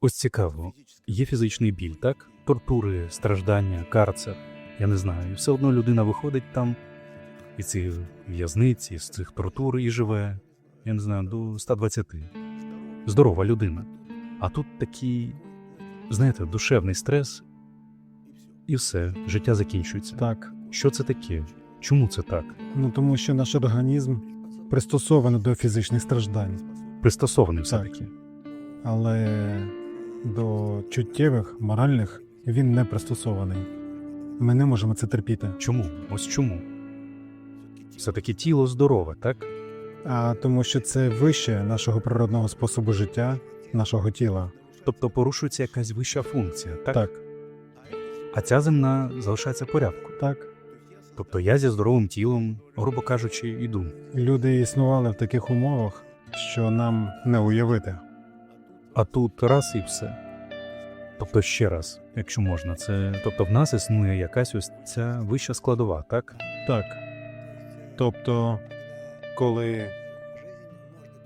Ось цікаво, є фізичний біль, так? Тортури, страждання, карцер. Я не знаю. І все одно людина виходить там і ці в'язниці, з цих тортур і живе, я не знаю, до 120. Здорова людина. А тут такий, знаєте, душевний стрес, і все, життя закінчується. Так. Що це таке? Чому це так? Ну тому що наш організм пристосований до фізичних страждань, Пристосований все-таки. Але до чуттєвих, моральних він не пристосований. Ми не можемо це терпіти. Чому? Ось чому? Все-таки тіло здорове, так? А тому що це вище нашого природного способу життя, нашого тіла. Тобто порушується якась вища функція, так? Так, А ця земна залишається в порядку. так. Тобто я зі здоровим тілом, грубо кажучи, йду. Люди існували в таких умовах, що нам не уявити. А тут раз і все. Тобто ще раз, якщо можна, це тобто в нас існує якась ось ця вища складова, так? Так. Тобто, коли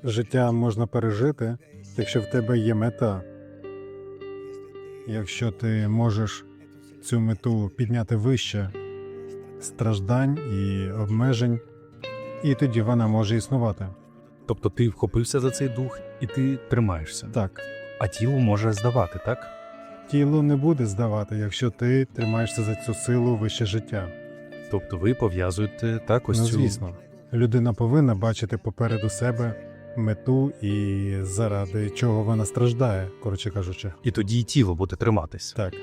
життя можна пережити, якщо в тебе є мета, якщо ти можеш цю мету підняти вище страждань і обмежень, і тоді вона може існувати. Тобто ти вхопився за цей дух і ти тримаєшся. Так, А тіло може здавати, так? тіло не буде здавати, якщо ти тримаєшся за цю силу вище життя. Тобто ви пов'язуєте так ось Ну, цю... звісно, людина повинна бачити попереду себе мету і заради чого вона страждає, коротше кажучи. І тоді і тіло буде триматись. Так,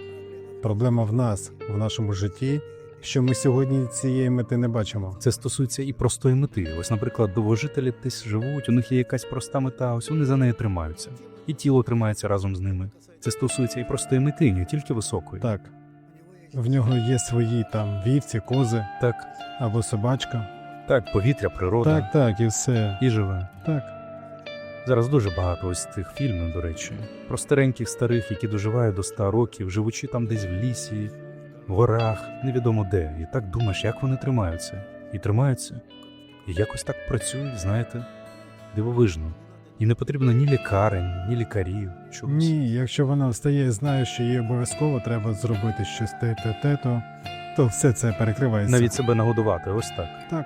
проблема в нас, в нашому житті, що ми сьогодні цієї мети не бачимо. Це стосується і простої мети. Ось, наприклад, довгожителі десь живуть, у них є якась проста мета, ось вони за нею тримаються. І тіло тримається разом з ними. Це стосується і простої мети, не тільки високої. Так, в нього є свої там вівці, кози так, або собачка. так, повітря, природа Так, так, і все. і живе. Так, Зараз дуже багато ось цих фільмів, до речі, про стареньких старих, які доживають до 100 років, живучи там десь в лісі, в горах, невідомо де. І так думаєш, як вони тримаються. І тримаються. І якось так працюють, знаєте, дивовижно. І не потрібно ні лікарень, ні лікарів. Чогось. ні, якщо вона встає і знає, що їй обов'язково треба зробити щось те, те, те, то, то все це перекривається. Навіть себе нагодувати, ось так. так.